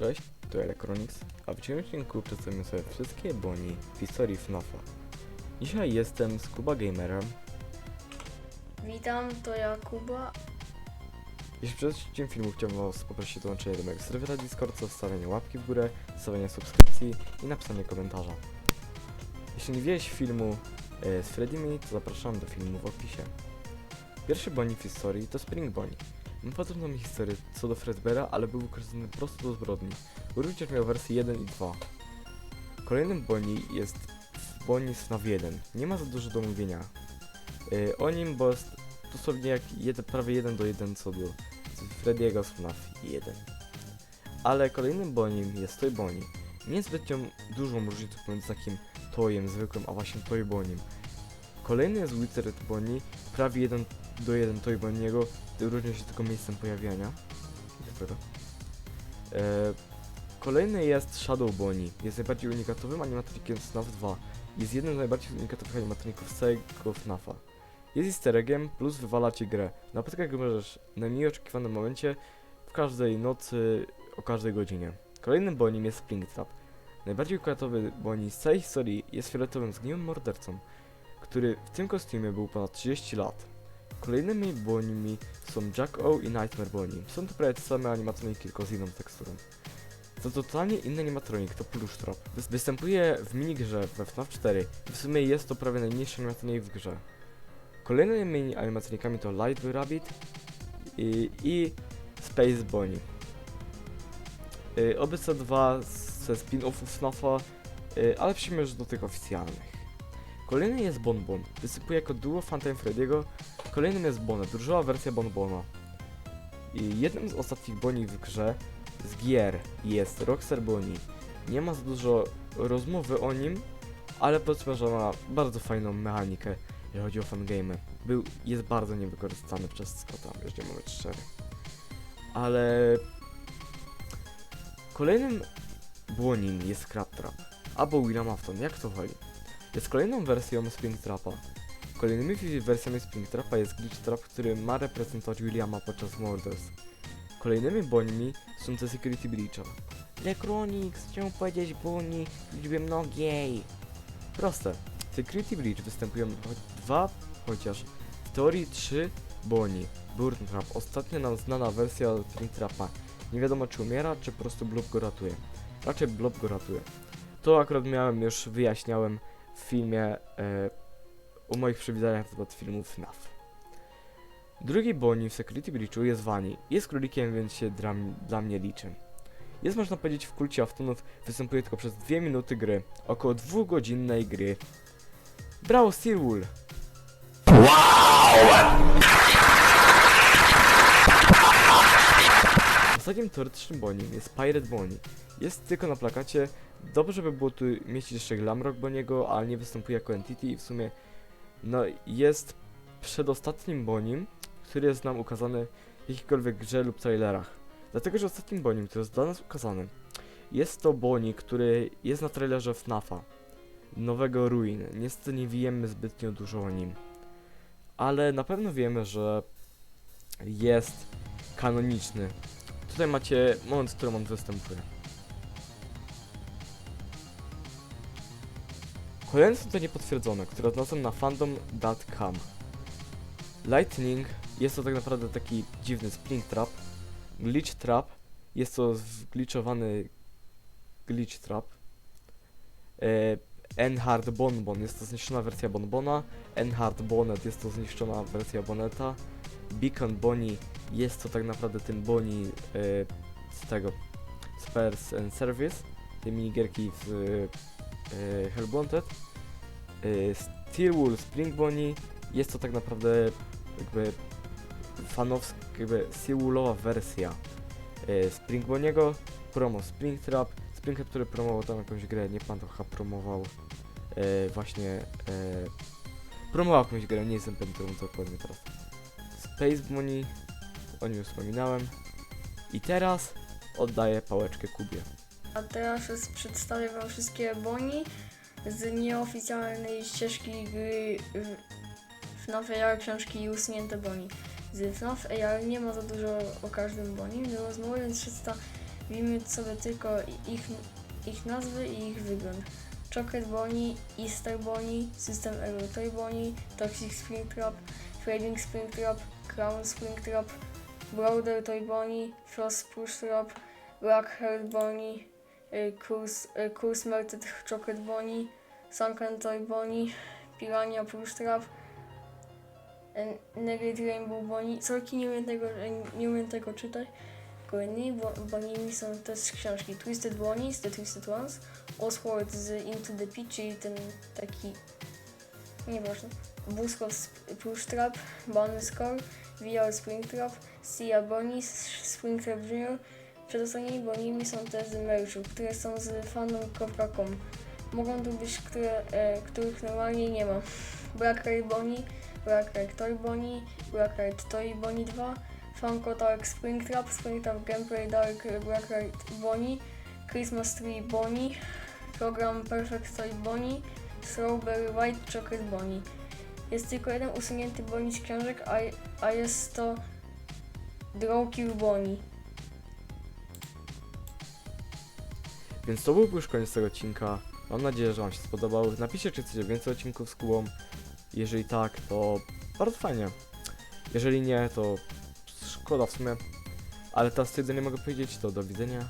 Cześć, to Electronics, a w dzisiejszym odcinku przedstawimy sobie wszystkie boni w historii FNAFa. Dzisiaj jestem z Kuba Gamerem. Witam, to ja Kuba. Jeśli przed odcinkiem filmu chciałbym was poprosić o dołączenie do mojego serwera Discord, zostawienie łapki w górę, zostawienie subskrypcji i napisanie komentarza. Jeśli nie widziałeś filmu e, z Freddymi, to zapraszam do filmu w opisie. Pierwszy boni w historii to Spring Bonnie. Mam podobną historię co do Fredbeara, ale był wykorzystany prosto do zbrodni. Również miał wersję 1 i 2. Kolejnym Bonnie jest Bonnie FNAF 1. Nie ma za dużo do mówienia yy, o nim, bo jest dosłownie jak jeden, prawie 1 do 1 co do z Freddy'ego z FNAF 1. Ale kolejnym Boniem jest Toy Bonnie. Niezbytnią dużą różnicą pomiędzy takim Toyem zwykłym, a właśnie Toy Boniem. Kolejny jest Withered Bonnie, prawie 1 do 1 Toy Bonniego, różni się tylko miejscem pojawiania. Dopiero. E, kolejny jest Shadow Bonnie. Jest najbardziej unikatowym animatronikiem FNAF 2. Jest jednym z najbardziej unikatowych animatroników z całego FNAFa. Jest easter eggiem, plus wywala ci grę. Napotkać go możesz w najmniej oczekiwanym momencie, w każdej nocy, o każdej godzinie. Kolejnym Boniem jest Springtrap. Najbardziej unikatowy Bonnie z całej historii jest fioletowym zgniłym mordercą, który w tym kostiumie był ponad 30 lat. Kolejnymi Bonimi są Jack O i Nightmare Bonnie. Są to prawie te same animatroniki, tylko z inną teksturą. To totalnie inny animatronik, to. Wys- Występuje w minigrze we FNAF 4 i w sumie jest to prawie najmniejszy animatronik w grze. Kolejnymi animatronikami to Lightway Rabbit i, i Space Bonnie. Y, obecne dwa ze spin-offów FNAFa, y, ale już do tych oficjalnych. Kolejny jest Bonbon. Występuje jako duo Phantom Freddy'ego. Kolejnym jest Bonnet, różowa wersja Bonbona. I jednym z ostatnich boni w grze z gier jest Rockstar Bonnie. Nie ma za dużo rozmowy o nim, ale powiedzmy, że ma bardzo fajną mechanikę, jeżeli chodzi o fangame. Był, jest bardzo niewykorzystany przez Scotta, jeżeli mamy być. Ale kolejnym błonim jest Crab Trap, albo William Afton, jak to woli. Jest kolejną wersją Springtrapa. Kolejnymi wersjami Springtrapa jest Glitch Trap, który ma reprezentować Williama podczas morderstw. Kolejnymi bonimi są te Security Breacher. Necronix, chciałem powiedzieć boni w liczbie mnogiej. Proste. Security Breach występują dwa, chociaż w teorii trzy boni. Burn Trap, ostatnia nam znana wersja Springtrapa. Nie wiadomo czy umiera, czy po prostu Blob go ratuje. Raczej Blob go ratuje. To akurat miałem już, wyjaśniałem w filmie e, o moich przewidywaniach na temat filmu FNAF. Drugi boni w Security Breachu jest Wani. Jest królikiem, więc się dla, dla mnie liczy. Jest można powiedzieć w kulcie Aftonów, występuje tylko przez 2 minuty gry, około dwugodzinnej gry. Brawo Steelwool! Ostatnim teoretycznym boniem jest Pirate Bonnie. Jest tylko na plakacie. Dobrze by było tu mieścić jeszcze Glamrock Boniego, ale nie występuje jako entity i w sumie no jest przedostatnim bonim, który jest nam ukazany w jakiejkolwiek grze lub trailerach. Dlatego, że ostatnim bonim, który jest dla nas ukazany, jest to boni, który jest na trailerze FNAFa, nowego Ruin. Niestety nie wiemy zbytnio dużo o nim. Ale na pewno wiemy, że jest kanoniczny. Tutaj macie moment, w którym on występuje. Kolejne są to niepotwierdzone, które odnalazłem na fandom.com. Lightning jest to tak naprawdę taki dziwny spring trap. Glitch trap jest to zgliczowany glitch trap. E, Enhard Bonbon. Jest to zniszczona wersja Bonbona. Enhard Bonnet. Jest to zniszczona wersja Boneta. Beacon Bonnie. Jest to tak naprawdę tym Bonnie e, z tego Spares and Service, tej minigierki w e, Hellblunted. E, Steel Wool Spring Bonnie. Jest to tak naprawdę jakby fanowska, jakby Seawallowa wersja e, Spring Bonniego, promo Spring Springhead, który promował tam jakąś grę, nie pan chyba promował e, właśnie e, promował jakąś grę, nie jestem pewien, którą dokładnie teraz. Space Bunny, o nim wspominałem. I teraz oddaję pałeczkę Kubie. A teraz przedstawię wam wszystkie boni z nieoficjalnej ścieżki gry FNAF AR książki Usunięte Boni. Z FNAF AR nie ma za dużo o każdym boni, było z Kupimy sobie tylko ich, ich nazwy i ich wygląd. Chocolate Bonnie, Easter Bonnie, System Erotoy Bonnie, Toxic Springtrap, Trading Springtrap, Crown Springtrap, Browder Toy Bonnie, Frost Push Trap, Black Heart Bonnie, y, Kurs, Kurs y, Melted Chocolate Bonnie, Sunken Toy Bonnie, Pirania Push Trap, Negate Rainbow Bonnie. Sorki, nie umiem tego, nie umiem tego czytać. Kolejnymi bo, bonimi są też książki Twisted Bonnies, The Twisted Ones, Oswald z Into the Pit, czyli ten taki, nieważne, Buskow Push Trap, Bonnie Score, VR Springtrap, Sia Bonnies, Springtrap Junior. Przedostatnimi bonimi są te z merchu, które są z fandom.com. Mogą tu być, które, e, których normalnie nie ma. Black Ray Bonnie, Black Ray Toy Bonnie, Black Ray Toy Bonnie 2, Funko Dark Springtrap, Springtrap Gameplay Dark Black Ray Bonnie, Christmas Tree Bonnie, program Perfect Toy Bonnie, Strawberry White Chocolate Bonnie. Jest tylko jeden usunięty Bonnie z książek, a, a jest to Draw Kill Bonnie. Więc to byłby już koniec tego odcinka. Mam nadzieję, że Wam się spodobał. Napiszcie, czy chcecie więcej odcinków z Kubą. Jeżeli tak, to bardzo fajnie. Jeżeli nie, to szkoda w sumie. Ale teraz co jedynie mogę powiedzieć, to do widzenia